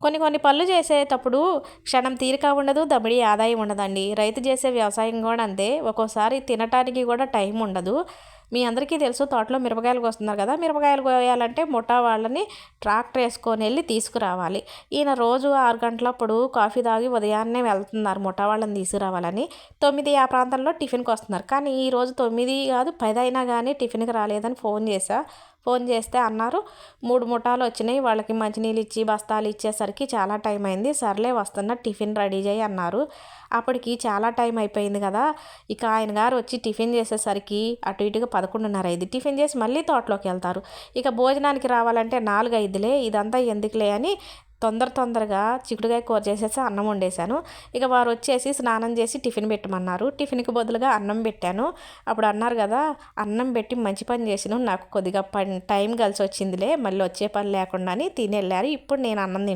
కొన్ని కొన్ని పనులు చేసేటప్పుడు క్షణం తీరిక ఉండదు దమిడి ఆదాయం ఉండదండి. రైతు చేసే వ్యవసాయం కూడా అంతే. ఒక్కోసారి తినటానికి కూడా టైం ఉండదు. మీ అందరికీ తెలుసు తోటలో మిరపకాయలు కోస్తున్నారు కదా మిరపకాయలు కోయాలంటే ముఠా వాళ్ళని ట్రాక్టర్ వేసుకొని వెళ్ళి తీసుకురావాలి. ఈయన రోజు ఆరు గంటలప్పుడు కాఫీ తాగి ఉదయాన్నే వెళ్తున్నారు ముఠా వాళ్ళని తీసుకురావాలని. తొమ్మిది ఆ ప్రాంతంలో టిఫిన్కి వస్తున్నారు కానీ ఈ రోజు తొమ్మిది కాదు పది అయినా కానీ టిఫిన్కి రాలేదని ఫోన్ చేశా. ఫోన్ చేస్తే అన్నారు మూడు ముఠాలు వచ్చినాయి వాళ్ళకి మంచినీళ్ళు ఇచ్చి బస్తాలు ఇచ్చేసరికి చాలా టైం అయింది సర్లే వస్తున్న టిఫిన్ రెడీ చేయి అన్నారు. అప్పటికి చాలా టైం అయిపోయింది కదా ఇక ఆయన గారు వచ్చి టిఫిన్ చేసేసరికి అటు ఇటుగా పదకొండున్నర అయింది టిఫిన్ చేసి మళ్ళీ తోటలోకి వెళ్తారు. ఇక భోజనానికి రావాలంటే నాలుగు ఐదులే ఇదంతా ఎందుకులే అని తొందర తొందరగా చిక్కుడుకాయ కూర చేసేసి అన్నం వండేశాను. ఇక వారు వచ్చేసి స్నానం చేసి టిఫిన్ పెట్టమన్నారు. టిఫిన్కి బదులుగా అన్నం పెట్టాను. అప్పుడు అన్నారు కదా అన్నం పెట్టి మంచి పని చేసిన నాకు కొద్దిగా పని టైం కలిసి వచ్చిందిలే మళ్ళీ వచ్చే పని లేకుండా అని తిని వెళ్ళారు ఇప్పుడు నేను అన్నం తింటాను